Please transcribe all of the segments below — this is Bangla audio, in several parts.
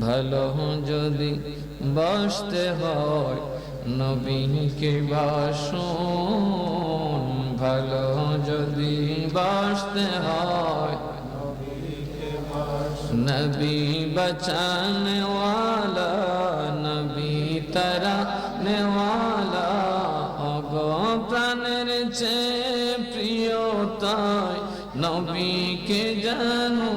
ভালো যদি বসতে হয় নবীকে বাসন। ভালো যদি বাসতে হয়, নবী বচানে নবী তারা নেওয়ালা অগো প্রাণের চেয়ে প্রিয় তাই নবীকে জানো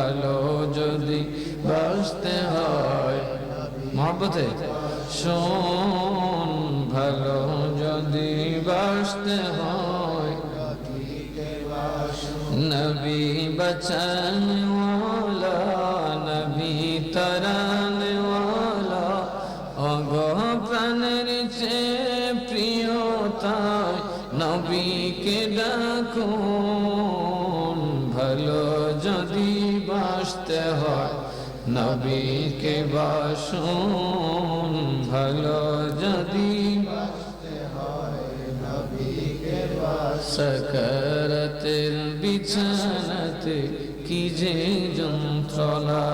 ভালো যদি বাসতে হয়। মহব্বতে? শোন, ভালো যদি বাসতে হয়। নবী বচন নবী ওয়ালা অগো প্রাণের চেয়ে প্রিয় তাই নবীকে ডাকুন বাসতে হয়। নবীকে বাসুন ভালো যদি সকরতের বিছানাতে কি যে যন্ত্রণা।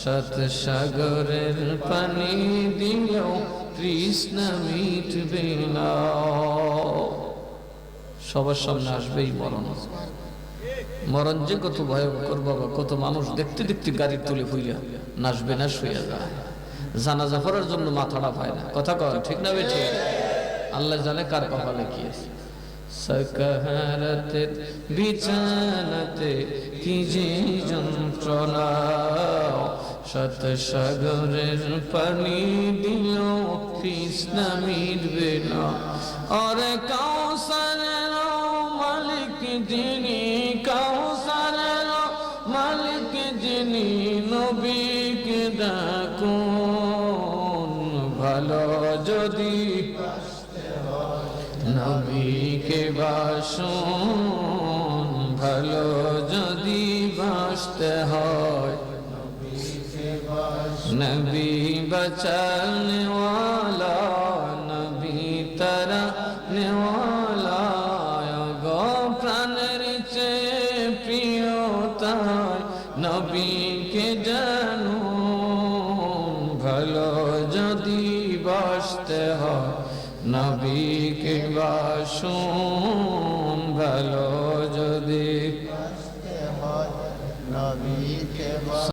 সত সাগরের পানি দিলেও কৃষ্ণ মিটবে না। সবার সামনে আসবেই মরণ মরণ যে কত ভয়ঙ্কর বাবা, কত মানুষ দেখতে দেখতে গাড়ি তুলে হইয়া নাচবে না শুয়ে যায়। জানাজা করার জন্য মাথাটা পায় না। কথা কর ঠিক না বেঠে? আল্লাহ জানে কার কপালে কি আছে। সকহারতের বিছানাতে কি যে যন্ত্রণা শত সাগরের পানি দিল কৃষ্ণ মিটবে না। অরে কাউসারের মালিক যিনি মালিক যিনি নবীকে ডাকুন ভালো যদি নবীকে বাসুন ভালো যদি বাসতে হয়। নবী বচানেওয়ালা নবীকে জানো? ভালো যদি বাসতে হয় নবীকে বাসুন ভালো